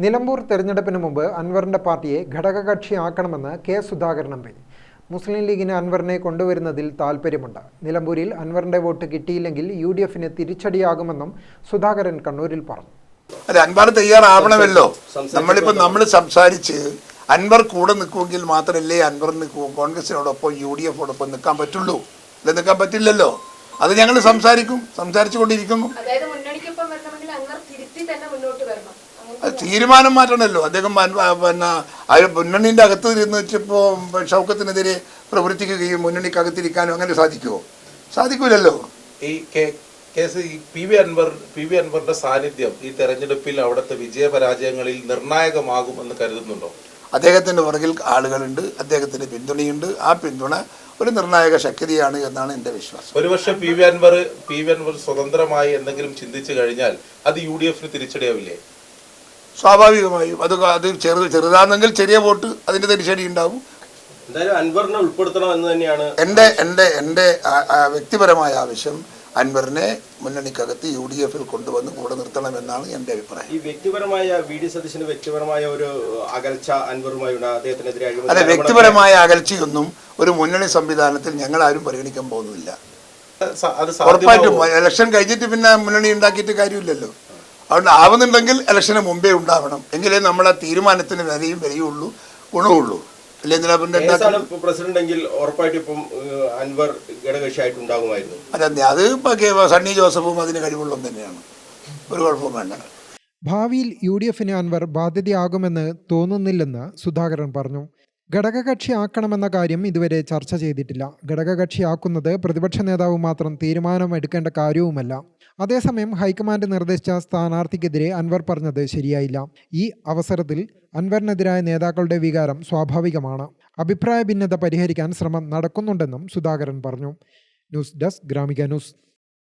നിലമ്പൂർ തെരഞ്ഞെടുപ്പിന് മുമ്പ് അൻവറിന്റെ പാർട്ടിയെ ഘടകകക്ഷി ആക്കണമെന്ന് K Sudhakaran M P. Muslim ലീഗിന് അൻവറിനെ കൊണ്ടുവരുന്നതിൽ താൽപ്പര്യമുണ്ട് നിലമ്പൂരിൽ അൻവറിന്റെ വോട്ട് കിട്ടിയില്ലെങ്കിൽ യു ഡി എഫിന് തിരിച്ചടിയാകുമെന്നും സുധാകരൻ കണ്ണൂരിൽ പറഞ്ഞു. അതെ അൻവർ തയ്യാറാവണമല്ലോ. നമ്മളിപ്പോ നമ്മൾ സംസാരിച്ച് അൻവർ കൂടെ നിൽക്കുമെങ്കിൽ മാത്രമല്ലേ അൻവർ കോ- കോൺഗ്രസിനോടൊപ്പം യു ഡി എഫോടൊപ്പം നിൽക്കാൻ പറ്റുള്ളൂ. അല്ല നിൽക്കാൻ പറ്റില്ലല്ലോ? അത് ഞങ്ങൾ സംസാരിക്കും സംസാരിച്ചു കൊണ്ടിരിക്കുന്നു തീരുമാനം മാറ്റണമല്ലോ. അദ്ദേഹം പിന്നെ മുന്നണിന്റെ അകത്ത് ഇരുന്ന് വെച്ചപ്പോൾ ഷൗക്കത്തിനെതിരെ പ്രവർത്തിക്കുകയും മുന്നണിക്കകത്തിരിക്കാനും അങ്ങനെ സാധിക്കുമോ സാധിക്കൂലല്ലോ. ഈ കേസ് ഈ P V Anvar P V അൻവറിന്റെ സാന്നിധ്യം ഈ തെരഞ്ഞെടുപ്പിൽ അവിടുത്തെ വിജയപരാജയങ്ങളിൽ നിർണായകമാകും എന്ന് കരുതുന്നുണ്ടോ? അദ്ദേഹത്തിന്റെ പുറകിൽ ആളുകളുണ്ട് അദ്ദേഹത്തിന് പിന്തുണയുണ്ട്. ആ പിന്തുണ ഒരു നിർണായക ശക്തിയാണ് എന്നാണ് എന്റെ വിശ്വാസം. ഒരുപക്ഷെ P V Anvar P V Anvar സ്വതന്ത്രമായി എന്തെങ്കിലും ചിന്തിച്ചു കഴിഞ്ഞാൽ അത് യു ഡി എഫിന് തിരിച്ചടിയാവില്ലേ? സ്വാഭാവികമായും. അത് അത് ചെറു ചെറുതാണെങ്കിൽ ചെറിയ വോട്ട് അതിന്റെ തിരിച്ചടി ഉണ്ടാവും. എന്തായാലും അൻവറിനെ ഉൾപ്പെടുത്തണം എന്ന് തന്നെയാണ് എന്റെ എന്റെ എന്റെ വ്യക്തിപരമായ ആവശ്യം അൻവറിനെ മുന്നണിക്കകത്ത് യു ഡി എഫിൽ കൊണ്ടുവന്ന് കൂടെ നിർത്തണമെന്നാണ് എന്റെ അഭിപ്രായം. ഈ വ്യക്തിപരമായ വി ഡി സതീശന് വ്യക്തിപരമായ ഒരു അകൽച്ച അദ്ദേഹത്തിനെതിരെ അല്ല വ്യക്തിപരമായ അകൽച്ചയൊന്നും ഒരു മുന്നണി സംവിധാനത്തിൽ ഞങ്ങൾ ആരും പരിഗണിക്കാൻ പോകുന്നില്ല. അത് ഉറപ്പായിട്ടും ഇലക്ഷൻ കഴിഞ്ഞിട്ട് പിന്നെ മുന്നണി ഉണ്ടാക്കിയിട്ട് കാര്യമില്ലല്ലോ. അതുകൊണ്ട് ആവുന്നുണ്ടെങ്കിൽ ഇലക്ഷന് മുമ്പേ ഉണ്ടാവണം. എങ്കിലേ നമ്മളെ തീരുമാനത്തിന് വിലയും വിലയുള്ളൂ ഗുണമുള്ളൂ ഉറപ്പായിട്ടും ഇപ്പം അതെ സണ്ണി ജോസഫും അതിന് കഴിവുള്ളതും തന്നെയാണ്. ഒരു കുഴപ്പവും വേണ്ട. ഭാവിയിൽ യു ഡി എഫിന് അൻവർ ബാധ്യതയാകുമെന്ന് തോന്നുന്നില്ലെന്ന് സുധാകരൻ പറഞ്ഞു. ഘടകകക്ഷി ആക്കണമെന്ന കാര്യം ഇതുവരെ ചർച്ച ചെയ്തിട്ടില്ല. ഘടകകക്ഷിയാക്കുന്നത് പ്രതിപക്ഷ നേതാവ് മാത്രം തീരുമാനമെടുക്കേണ്ട കാര്യവുമല്ല. അതേസമയം ഹൈക്കമാൻഡ് നിർദ്ദേശിച്ച സ്ഥാനാർത്ഥിക്കെതിരെ അൻവർ പറഞ്ഞത് ശരിയായില്ല. ഈ അവസരത്തിൽ അൻവറിനെതിരായ നേതാക്കളുടെ വികാരം സ്വാഭാവികമാണ്. അഭിപ്രായ ഭിന്നത പരിഹരിക്കാൻ ശ്രമം നടക്കുന്നുണ്ടെന്നും സുധാകരൻ പറഞ്ഞു. News desk Gramika news.